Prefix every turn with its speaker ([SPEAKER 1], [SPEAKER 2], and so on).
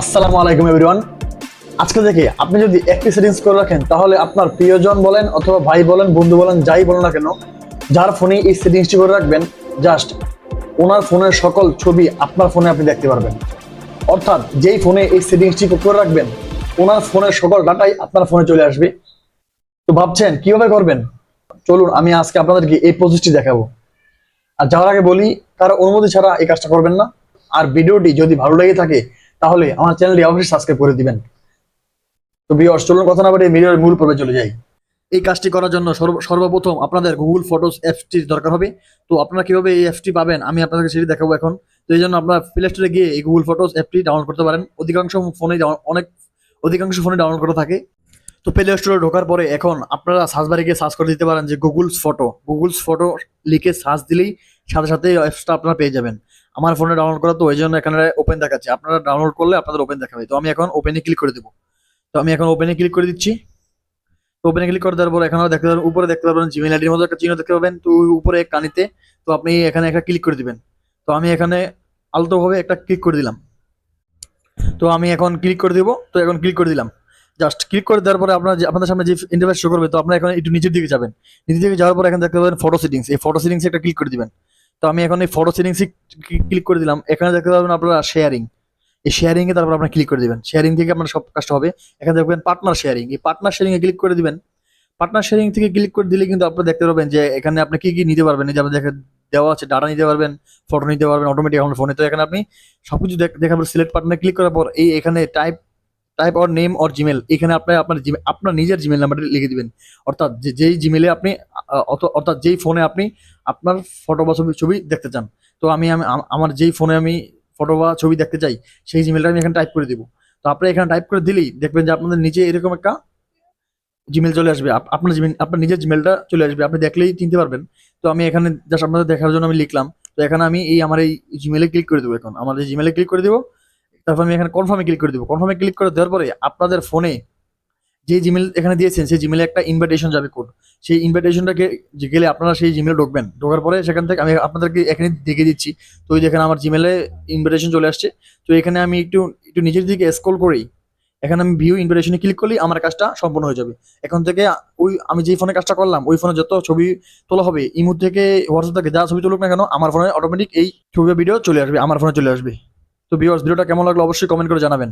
[SPEAKER 1] আসসালামু আলাইকুম এভরিওয়ান আজকে থেকে আপনি যদি একটি সেটিংস করে রাখেন, তাহলে আপনার প্রিয়জন বলেন অথবা ভাই বলেন, বন্ধু বলেন, যাই বলেন না কেন, যার ফোনে এই সেটিংসটি করে রাখবেন জাস্ট ওনার ফোনের সকল ছবি আপনার ফোনে আপনি দেখতে পারবেন। অর্থাৎ যেই ফোনে এই সেটিংসটি করে রাখবেন, ওনার ফোনের সকল ডাটাই আপনার ফোনে চলে আসবে। তো ভাবছেন, কীভাবে করবেন? চলুন, আমি আজকে আপনাদেরকে এই প্রসেসটি দেখাবো। আর যাওয়ার আগে বলি, কারও অনুমতি ছাড়া এই কাজটা করবেন না। আর ভিডিওটি যদি ভালো লেগে থাকে তাহলে আমার চ্যানেলটি অবশ্যই সাবস্ক্রাইব করে দিবেন। তো ভিউয়ার্স চলুন কথা না বলে ভিডিওর মূল পর্বে চলে যাই। এই কাজটি করার জন্য সর্ব- সর্বপ্রথম আপনাদের গুগল ফটোস অ্যাপসটির দরকার হবে। তো আপনারা কীভাবে এই অ্যাপসটি পাবেন, আমি আপনাদেরকে সেটি দেখাবো এখন। তো এই জন্য আপনারা প্লে স্টোরে গিয়ে এই গুগল ফটোস অ্যাপটি ডাউনলোড করতে পারেন। অধিকাংশ ফোনে অনেক অধিকাংশ ফোনে ডাউনলোড করা থাকে। তো প্লে স্টোরে ঢোকার পরে এখন আপনারা সার্চ বারে গিয়ে সার্চ করে দিতে পারেন যে গুগলস ফটো গুগলস ফটো লিখে সার্চ দিলেই সাথে সাথে অ্যাপসটা আপনারা পেয়ে যাবেন। আমার ফোনে ডাউনলোড করা তো ওই জন্য এখানে ওপেন দেখাচ্ছে। আপনারা ডাউনলোড করলে আপনাদের ওপেন দেখাবে। তো আমি এখন ওপেনে ক্লিক করে দেবো। তো আমি এখন ওপেনে ক্লিক করে দিচ্ছি। তো ওপেনে ক্লিক করে দেওয়ার পর এখানে দেখতে পাবেন, উপরে দেখতে পাবেন জিমেল আইডির মতো একটা চিহ্ন দেখতে পাবেন। তো উপরে কানিতে, তো আপনি এখানে একটা ক্লিক করে দিবেন। তো আমি এখানে আলতোভাবে একটা ক্লিক করে দিলাম। তো আমি এখন ক্লিক করে দিব। তো এখন ক্লিক করে দিলাম। জাস্ট ক্লিক করে দেওয়ার পরে আপনার আপনাদের সামনে যে ইন্টারফেস শো করবে, তো আপনারা এখন একটু নিচের দিকে যাবেন। নিচের দিকে যাওয়ার পর এখানে দেখতে পাবেন ফটো সেটিংস এই ফটো সেটিংসে একটা ক্লিক করে দিবেন। তো আমি এখন এই ফটো সেটিংসে ক্লিক করে দিলাম। এখানে দেখতে পাবেন আপনারা শেয়ারিং এই শেয়ারিং এ তারপর আপনার ক্লিক করে দিবেন। শেয়ারিং থেকে আপনার সব কাজটা হবে। এখানে দেখবেন পার্টনার শেয়ারিং এই পার্টনার শেয়ারিং এ ক্লিক করে দিবেন। পার্টনার শেয়ারিং থেকে ক্লিক করে দিলে কিন্তু আপনারা দেখতে পারবেন যে এখানে আপনি কি কি নিতে পারবেন। এই যে আপনার দেখে দেওয়া আছে ডাটা নিতে পারবেন ফটো নিতে পারবেন অটোমেটিক আপনার ফোনে তো এখানে আপনি সবকিছু দেখ- দেখাবেন সিলেক্ট পার্টনার ক্লিক করার পর এই এখানে type type or name or Gmail এখানে আপনি আপনার Gmail- আপনার নিজের জিমেল নাম্বারটা লিখে দিবেন। অর্থাৎ যেই জিমেলে আপনি অর্থাৎ যেই ফোনে আপনি আপনার ফটো বা ছবি ছবি দেখতে চান। তো আমি আমি আমার যেই ফোনে আমি ফটো বা ছবি দেখতে চাই, সেই জিমেলটা আমি এখানে টাইপ করে দিব। তো আপনি এখানে টাইপ করে দিলেই দেখবেন যে আপনাদের নিচে এরকম একটা জিমেল চলে আসবে। আপ- আপনার জিমেল আপনার নিজের জিমেলটা চলে আসবে। আপনি দেখলেই চিনতে পারবেন। তো আমি এখানে জাস্ট আপনাদের দেখার জন্য আমি লিখলাম। তো এখানে আমি এই, আমার এই জিমেলে ক্লিক করে দেবো এখন। আমার এই জিমেলে ক্লিক করে দেবো। তারপর আমি এখানে কনফার্মে ক্লিক করে দেবো। কনফার্মে ক্লিক করে দেওয়ার পরে আপনাদের ফোনে যে জিমেল এখানে দিয়েছেন, সেই জিমেলে একটা ইনভাইটেশন যাবে কোড সেই ইনভাইটেশনটাকে গেলে আপনারা সেই জিমেলে ঢুকবেন। ঢোকার পরে সেখান থেকে আমি আপনাদেরকে এখানে দেখে দিচ্ছি। তো দেখেন আমার জিমেলে ইনভাইটেশন চলে আসছে। তো এখানে আমি একটু একটু নিজের দিকে স্ক্রল করেই এখানে আমি ভিউ ইনভাইটেশনে ক্লিক করলেই আমার কাজটা সম্পূর্ণ হয়ে যাবে। এখন থেকে ওই, আমি যেই ফোনে কাজটা করলাম, ওই ফোনে যত ছবি তোলা হবে ইমুর থেকে হোয়াটসঅ্যাপ থেকে যা ছবি তুলুক না কেন, আমার ফোনে অটোমেটিক এই ছবি ভিডিও চলে আসবে, আমার ফোনে চলে আসবে। তো ভিউয়ার্স ভিডিওটা কেমন লাগল অবশ্যই কমেন্ট করে জানাবেন।